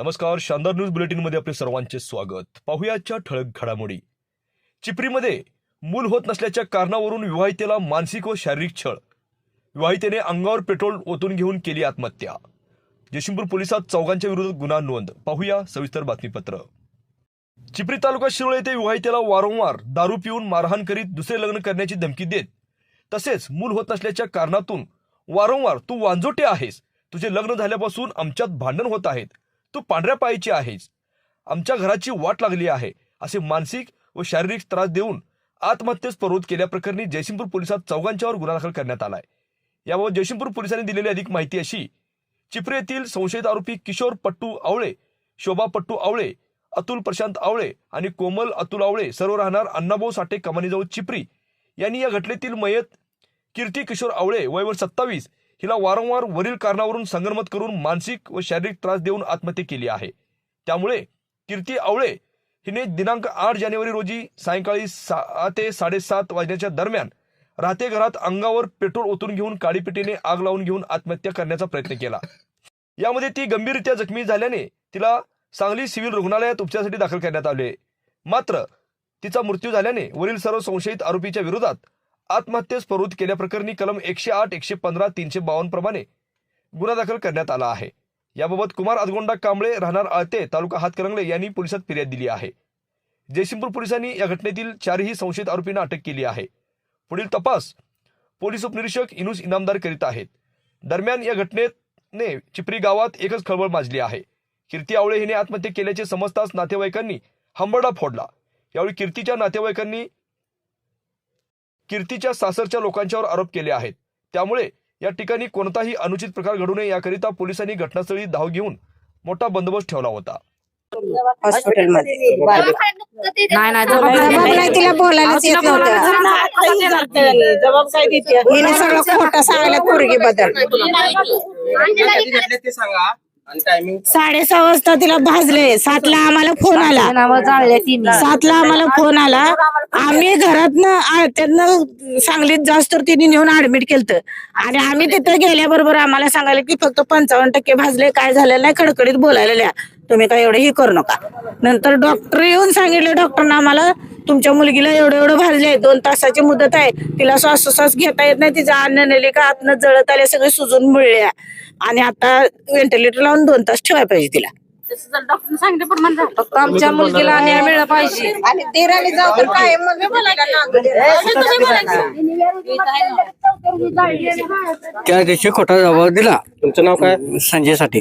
नमस्कार शानदार न्यूज बुलेटिनमध्ये आपले सर्वांचे स्वागत. पाहुयाच्या ठळक घडामोडी. चिपरीमध्ये मूल होत नसल्याच्या कारणावरून विवाहितेला मानसिक व शारीरिक छळ. विवाहितेने अंगावर पेट्रोल ओतून घेऊन केली आत्महत्या. जयसिंगपूर पोलिसात चौघांच्या विरोधात गुन्हा नोंद. पाहूया सविस्तर बातमीपत्र. चिपरी तालुका शिरोळ येथे विवाहितेला वारंवार दारू पिऊन मारहाण करीत दुसरे लग्न करण्याची धमकी देत. तसेच मूल होत नसल्याच्या कारणातून वारंवार तू वांजोटे आहेस. तुझे लग्न झाल्यापासून आमच्यात भांडण होत आहेत. तू पांढऱ्या पायाची आहेस. आमच्या घराची वाट लागली आहे असे मानसिक व शारीरिक त्रास देऊन आत्महत्येस प्रवृत्त केल्याप्रकरणी जयसिंगपूर पोलिसात चौघांच्यावर गुन्हा दाखल करण्यात आलाय. याबाबत जयसिंगपूर पोलिसांनी दिलेली अधिक माहिती अशी चिपरे येथील संशयित आरोपी किशोर पट्टू आवळे शोभा पट्टू आवळे अतुल प्रशांत आवळे आणि कोमल अतुल आवळे सर्व राहणार अण्णाभाऊ साठे कमानीजवळ चिपरी. यांनी या घटनेतील मयत कीर्ती किशोर आवळे वयवर सत्तावीस हिला वारंवार वरील कारणावरून संगनमत करून मानसिक व शारीरिक त्रास देऊन आत्महत्या केली आहे. त्यामुळे कीर्ती आवळे हिने दिनांक आठ जानेवारी रोजी सायंकाळी सहा ते साडेसात वाजण्याच्या दरम्यान राहते घरात अंगावर पेट्रोल ओतून घेऊन काडीपिटीने आग लावून घेऊन आत्महत्या करण्याचा प्रयत्न केला. यामध्ये ती गंभीररित्या जखमी झाल्याने तिला सांगली सिव्हिल रुग्णालयात उपचारासाठी दाखल करण्यात आले. मात्र तिचा मृत्यू झाल्याने वरील सर्व संशयित आरोपीच्या विरोधात आत्महत्येस प्रवृत्त केल्याप्रकरणी कलम एकशे आठ एकशे पंधरा तीनशे बावन्न प्रमाणे गुन्हा दाखल करण्यात आला आहे. याबाबत कुमार अदगोंडा कांबळे राहणार आळते तालुका हातकरंगले यांनी पोलिसात फिर्याद दिली आहे. जयसिंगपूर पोलिसांनी या घटनेतील चारही संशयित आरोपींना अटक केली आहे. पुढील तपास पोलीस उपनिरीक्षक इनुस इनामदार करीत आहेत. दरम्यान या घटनेने चिपरी गावात एकच खळबळ माजली आहे. कीर्ती आवळे हिने आत्महत्या केल्याचे समजताच नातेवाईकांनी हंबरडा फोडला. यावेळी कीर्तीच्या नातेवाईकांनी कीर्तीच्या सासरच्या लोकांच्यावर आरोप केले आहेत. त्यामुळे या ठिकाणी कोणताही अनुचित प्रकार घडू नये याकरिता पोलिसांनी घटनास्थळी धाव घेऊन मोठा बंदोबस्त ठेवला होता. हॉस्पिटलमध्ये. नाही नाही जबाब नाही तिला बोलायलाच येत नव्हतं. जबाब काय देते हिने सगळं खोटं सांगायला पोरगी बद्दल साडेसहा वाजता तिला भाजले. सातला आम्हाला फोन आला. नावं जाळले तिने. सातला आम्हाला फोन आला. आम्ही घरातनं त्यांना सांगलीत जास्त तर तिने नेऊन ऍडमिट केलं आणि आम्ही तिथे गेल्याबरोबर आम्हाला सांगायला की फक्त पंचावन्न टक्के भाजले. काय झालेलं नाही? खडखडीत बोलायला तुम्ही काय एवढं हे करू नका. नंतर डॉक्टर येऊन सांगितले डॉक्टरना आम्हाला तुमच्या मुलगीला एवढं एवढं भाजले दोन तासाची मुदत आहे. तिला श्वासोश्वास घेता येत नाही. तिचा अन्न नेले का आतनं जळत आले सगळे सुजून मिळल्या. आणि आता व्हेंटिलेटर लावून दोन तास ठेवायला पाहिजे तिला. डॉक्टर सांगितलं पण म्हणलं फक्त आमच्या मुलगीला न्याय मिळाला पाहिजे. आणि देराने जाऊ तर काय? मग त्या दिवशी खोटा जबाब दिला. तुमचं नाव काय? संजयसाठी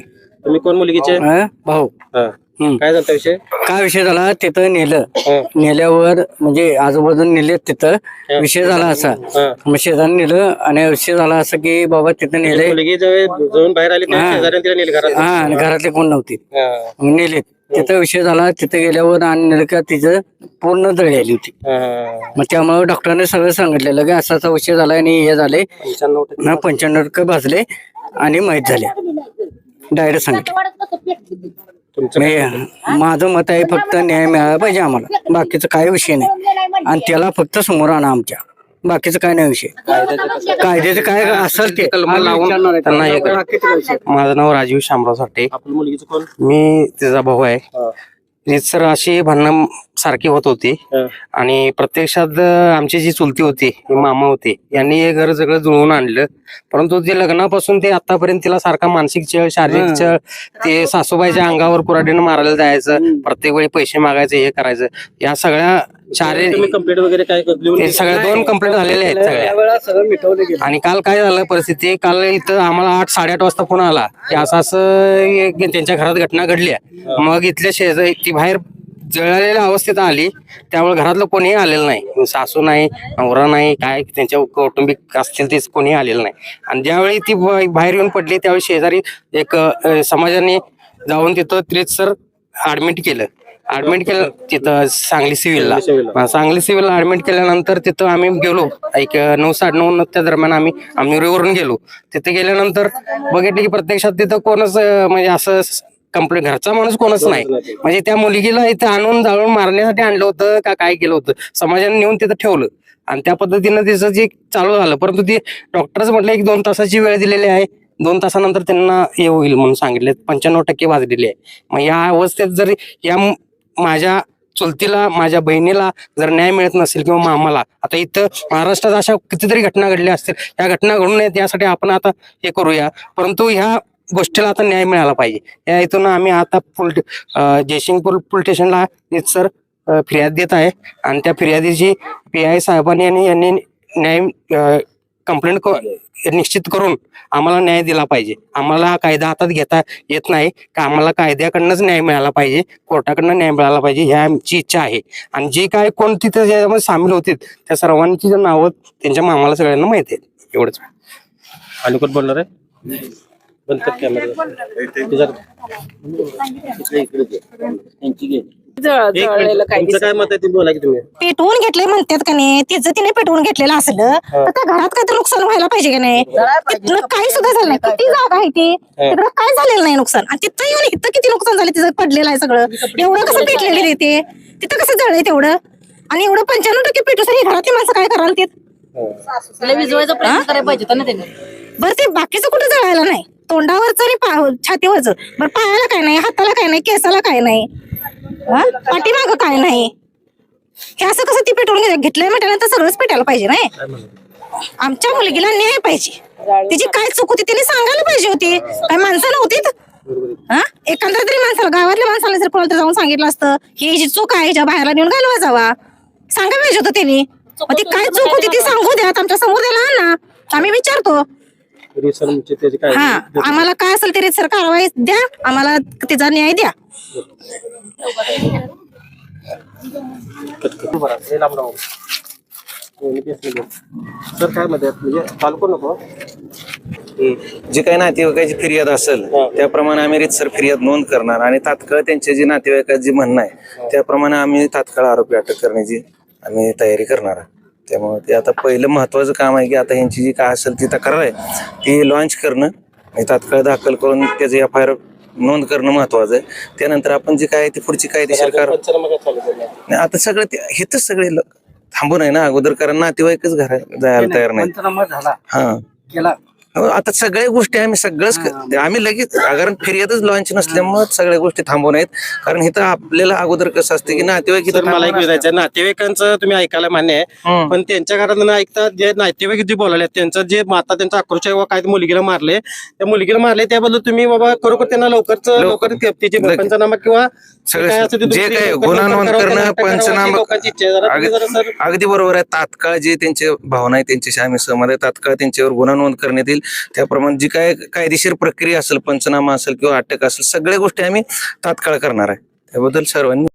तुम्ही कोण मुलगीचे? हं? भाऊ. हा. काय झालं विषय काय विषय झाला? तिथं नेलं. हं. नेल्यावर म्हणजे आजूबाजूला नेले तिथं. विषय झाला असा. हं. मग शेजारी नेलं आणि विषय झाला असं की बाबा तिथं नेले मुलगी जेव्हा जाऊन बाहेर आली तेव्हा हा. शेजाऱ्याने तिला नेली घरात? हा आणि घरातले कोण नव्हती. हा. मग नेले तिथं विषय झाला तिथं गेल्यावर आणि नेलं का तिचं पूर्ण दळी आली होती. हा. मग त्यामुळे डॉक्टरांनी सगळं सांगितलेलं की असा असा विषय झाला आणि हे झाले पंच्याण्णव टक्के. ना पंच्याण्णव टक्के भाजले आणि माहीत झाले. डायरेक्ट सांगितलं तुमचं मी माझं मत आहे फक्त न्याय मिळाला पाहिजे आम्हाला. बाकीचं काही विषय नाही. आणि त्याला फक्त समोर आणा आमच्या. बाकीचं काय नाही विषय. कायद्याचं काय असेल ते. कलम लावून त्यांना हे करा. माझं नाव राजीव शामराव साठे. आपल्या मुलगीचं कोण? मी तिचा भाऊ आहे. सर अशी भांडणं सारखी होत होती. आणि प्रत्यक्षात आमची जी चुलती होती ही मामा होते यांनी हे घर सगळं जुळवून आणलं. परंतु ते लग्नापासून ते आतापर्यंत तिला सारखा मानसिक छळ शारीरिक छळ ते सासूबाईच्या अंगावर कुराडीनं मारायला जायचं प्रत्येक वेळी पैसे मागायचे हे करायचं या सगळ्या शारीरिक कंप्लेंट वगैरे काय सगळ्या दोन कंप्लेंट झालेल्या आहेत सगळ्या. आणि काल काय झालं परिस्थिती? काल इथं आम्हाला आठ साडेआठ वाजता फोन आला. की असं असं त्यांच्या घरात घटना घडली. मग इथल्या शेजारी बाहेर जळलेल्या अवस्थेत आली त्यामुळे घरातलं कोणीही आलेलं नाही. सासू नाही नवरा नाही काय त्यांच्या कौटुंबिक असतील तेच कोणीही आलेलं नाही. आणि ज्यावेळी ती बाहेर येऊन पडली त्यावेळी शेजारी एक समाजाने जाऊन तिथं त्रित सर ऍडमिट केलं. ऍडमिट केलं तिथं सांगली सिव्हिलला. सांगली सिव्हिलला. ऍडमिट केल्यानंतर तिथं आम्ही गेलो. एक नऊ साडे नऊ त्या दरम्यान आम्ही आम्ही गेलो. तिथे गेल्यानंतर बघितलं की प्रत्यक्षात तिथं कोणच म्हणजे असं कंप्लेंट घरचा माणूस कोणच नाही. म्हणजे त्या मुलगीला इथं आणून जाळून मारण्यासाठी आणलं होतं का काय केलं होतं? समाजाने नेऊन तिथं ठेवलं. आणि त्या पद्धतीनं तिचं जे चालू झालं. परंतु ती डॉक्टरच म्हटलं एक दोन तासाची वेळ दिलेली आहे. दोन तासानंतर त्यांना हे होईल म्हणून सांगितले. पंच्याण्णव टक्के भाजलेली आहे. मग या अवस्थेत जर या माझ्या चुलतीला माझ्या बहिणीला जर न्याय मिळत नसेल किंवा मामाला आता इथं महाराष्ट्रात अशा कितीतरी घटना घडल्या असतील. या घटना घडू नयेत यासाठी आपण आता हे करूया. परंतु ह्या गोष्टीला आता न्याय मिळाला पाहिजे. या इथून आम्ही आता पुल जयसिंगपूर पोलीस स्टेशनला सर फिर्याद देत आहे. आणि त्या फिर्यादीची पी आय साहेबांनी आणि यांनी न्याय कंप्लेंट निश्चित करून आम्हाला न्याय दिला पाहिजे. आम्हाला हा कायदा हातात घेता येत नाही. का आम्हाला कायद्याकडनंच न्याय मिळाला पाहिजे? कोर्टाकडनं न्याय मिळाला पाहिजे ही आमची इच्छा आहे. आणि जे काय कोण तिथे ज्यामध्ये सामील होते त्या सर्वांची नावं त्यांच्या मामाला सगळ्यांना माहिती आहेत. एवढंच. आणि कोण बोलणार आहे? बंद कर कॅमेरा तुमचं काय मत आहे ते बोला की तुम्ही. पेटवून घेतले म्हणतात का नाही? तिचं तिने पेटवून घेतलेलं असलं तर त्या घरात काहीतरी नुकसान व्हायला पाहिजे का नाही? काही सुद्धा झालं नाही. किती जागा आहे ती? तिकडं काय झालेलं नाही नुकसान? आणि तिथं येऊन इथं किती नुकसान झालं? तिचं पडलेलं आहे सगळं. एवढं कसं पेटलेलं आहे ते? तिथं कसं जळलंय तेवढं? आणि एवढं पंच्याण्णव टक्के पेटू सर घरातली माणसं काय करायला ते विजवायचा प्रयत्न करायला पाहिजे होता ना त्यांनी. बरं ते बाकीचं कुठं जळायला नाही? तोंडावरचं आणि पा- छातीवरचं बरं पायाला काय नाही हाताला काय नाही केसाला काय नाही. हा? पाठीमागं काय नाही. हे असं कसं ती पेटवून घे- घेतलंय म्हटल्यानंतर सगळंच पेटायला पाहिजे नाही. आमच्या मुलगीला न्याय पाहिजे. तिची काय चूक होती तिने सांगायला पाहिजे होती. काय माणसं नव्हती हा? एखाद्या तरी माणसाला गावातल्या माणसाला जर कोणाला तरी जाऊन सांगितलं असतं ही जी चूक आहे हिच्या बाहेरला नेऊन घालवा जावा. सांगायला पाहिजे होतं त्यांनी. मग ती काय चूक होती ती सांगू द्यात आमच्यासमोर द्यायला ना. आम्ही विचारतो. त्याची काय हा आम्हाला काय असेल तरी सर कारवाई द्या. आम्हाला तिचा न्याय द्या. सर काय मध्ये म्हणजे चालू नको. जे काही नातेवाईकाची फिर्याद असेल त्याप्रमाणे आम्ही रितसर फिर्याद नोंद करणार आणि तात्काळ त्यांचे जे नातेवाईकाचे जे म्हणणं आहे त्याप्रमाणे आम्ही तात्काळ आरोपी अटक करण्याची आम्ही तयारी करणार. आहे त्यामुळे ते आता पहिलं महत्वाचं काम आहे की आता यांची जी काय असेल ती तक्रार आहे ती लॉन्च करणं. आणि तात्काळ दाखल करून त्याचं एफ आय आर नोंद करणं महत्वाचं आहे. त्यानंतर आपण जे काय आहे ती पुढची कायदेशीर कार पंचनामा काय चालू करणार नाही, आता सगळं ते हेच सगळे थांबून आहे ना अगोदर कारण नातेवाईकच घरा जायला तयार नाही हा. केला. हो, आता सगळ्या गोष्टी आम्ही सगळंच आम्ही लगेच कारण फिर्यादच लॉन्च नसल्यामुळे सगळ्या गोष्टी थांबवून आहेत. कारण इथं आपल्याला अगोदर कसं असतं की नातेवाईक इथं मला एक विचारायचं नातेवाईकांचं तुम्ही ऐकायला मान्य आहे. पण त्यांच्या घरात न ऐकता जे नातेवाईक जे बोलाले त्यांचं जे माता त्यांचा आक्रोश आहे काय मुलगीला मारले त्या मुलगीला मारले त्याबद्दल तुम्ही बाबा खरोखर त्यांना लवकरच लवकर. पंचनामा किंवा जे काय गुन्हा नोंद करणं पंचनामा अगदी बरोबर आहे. तात्काळ जे त्यांचे भावना आहे त्यांच्याशी आम्ही सहमत आहे. तात्काळ त्यांच्यावर गुन्हा नोंद करण्यात येईल. त्याप्रमाणे जी काय कायदेशीर प्रक्रिया असेल पंचनामा असेल किंवा अटक असेल सगळ्या गोष्टी आम्ही तात्काळ करणार आहे. त्याबद्दल सर्वांनी